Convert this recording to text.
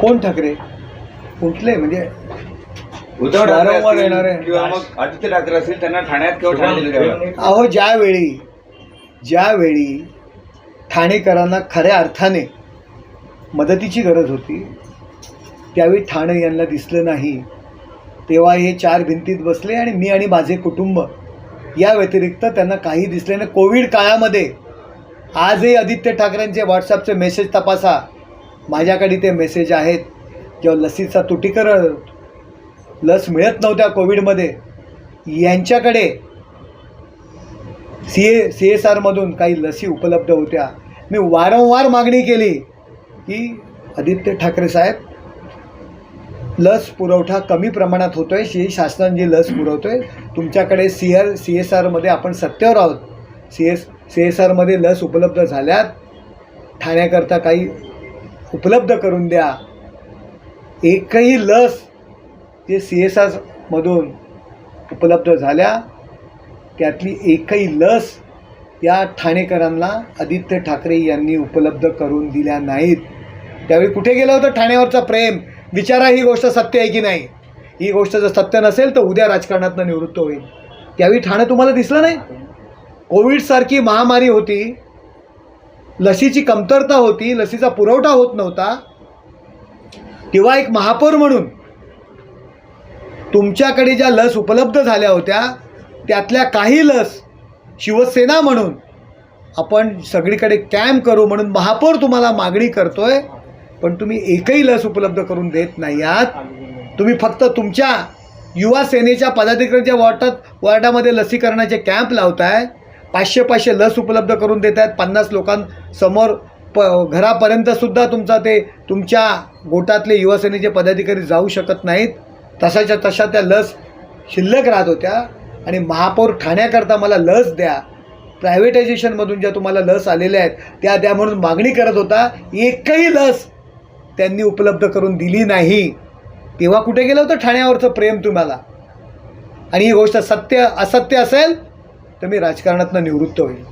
कोण ठाकरे? कुठले? म्हणजे उद्धव ठाकरे वारंवार असतील येणारे. किंवा मग आदित्य ठाकरे असतील त्यांना ठाण्यात किंवा ठाणे अहो ज्यावेळी ज्यावेळी ठाणेकरांना खऱ्या अर्थाने मदतीची गरज होती त्यावेळी ठाणे यांना दिसलं नाही. तेव्हा हे चार भिंतीत बसले आणि मी आणि माझे कुटुंब या व्यतिरिक्त त्यांना काही दिसले नाही. कोविड काळामध्ये आजही आदित्य ठाकरेंचे व्हॉट्सअपचे मेसेज तपासा. माझ्याकडे ते मेसेज आहेत. जेव्हा लसीचा तुटीकरण लस मिळत नव्हत्या कोविडमध्ये. यांच्याकडे सी ए सी एस आरमधून काही लसी उपलब्ध होत्या. मी वारंवार मागणी केली की आदित्य ठाकरे साहेब लस पुरवठा कमी प्रमाणात होतो आहे शी शासनाने जी लस पुरवतो आहे तुमच्याकडे सी आर सी एस आरमध्ये आपण सत्तेवर आहोत. सी एस सी एस आरमध्ये लस उपलब्ध झाल्यात. ठाण्याकरता काही उपलब्ध करून द्या. एकही लस जे सी एस आरमधून उपलब्ध झाल्या त्यातली एकही लस या ठाणेकरांना आदित्य ठाकरे यांनी उपलब्ध करून दिल्या नाहीत. त्यावेळी कुठे गेलं होतं ठाण्यावरचं प्रेम? विचारा ही गोष्ट सत्य आहे की नाही. ही गोष्ट जर सत्य नसेल तर उद्या राजकारणातनं निवृत्त होईल. त्यावेळी ठाणं तुम्हाला दिसलं नाही? कोविडसारखी महामारी होती लसीची कमतरता होती लसीचा पुरवठा होत नव्हता तेव्हा एक महापौर म्हणून तुमच्याकडे ज्या लस उपलब्ध झाल्या होत्या त्यातल्या काही लस शिवसेना म्हणून आपण सगळीकडे कॅम्प करू म्हणून महापौर तुम्हाला मागणी करतोय पण तुम्ही एकही लस उपलब्ध करून देत नाही आहात. तुम्ही फक्त तुमच्या युवा सेनेच्या पदाधिकाऱ्यांच्या वॉर्डात वॉर्डामध्ये लसीकरणाचे कॅम्प लावताय. पाचशे पाचशे लस उपलब्ध करून देत आहेत. पन्नास लोकांसमोर प घरापर्यंतसुद्धा तुमचा ते तुमच्या गोटातले युवासेनेचे पदाधिकारी जाऊ शकत नाहीत. तशाच्या तशा त्या लस शिल्लक राहत होत्या. आणि महापौर ठाण्याकरता मला लस द्या. प्रायव्हेटायझेशनमधून ज्या तुम्हाला लस आलेल्या आहेत त्या द्या म्हणून मागणी करत होता. एकही लस त्यांनी उपलब्ध करून दिली नाही. तेव्हा कुठे गेलं होतं ठाण्यावरचं प्रेम तुम्हाला? आणि ही गोष्ट सत्य असत्य असेल तर मी राजकारणातनं निवृत्त होईल.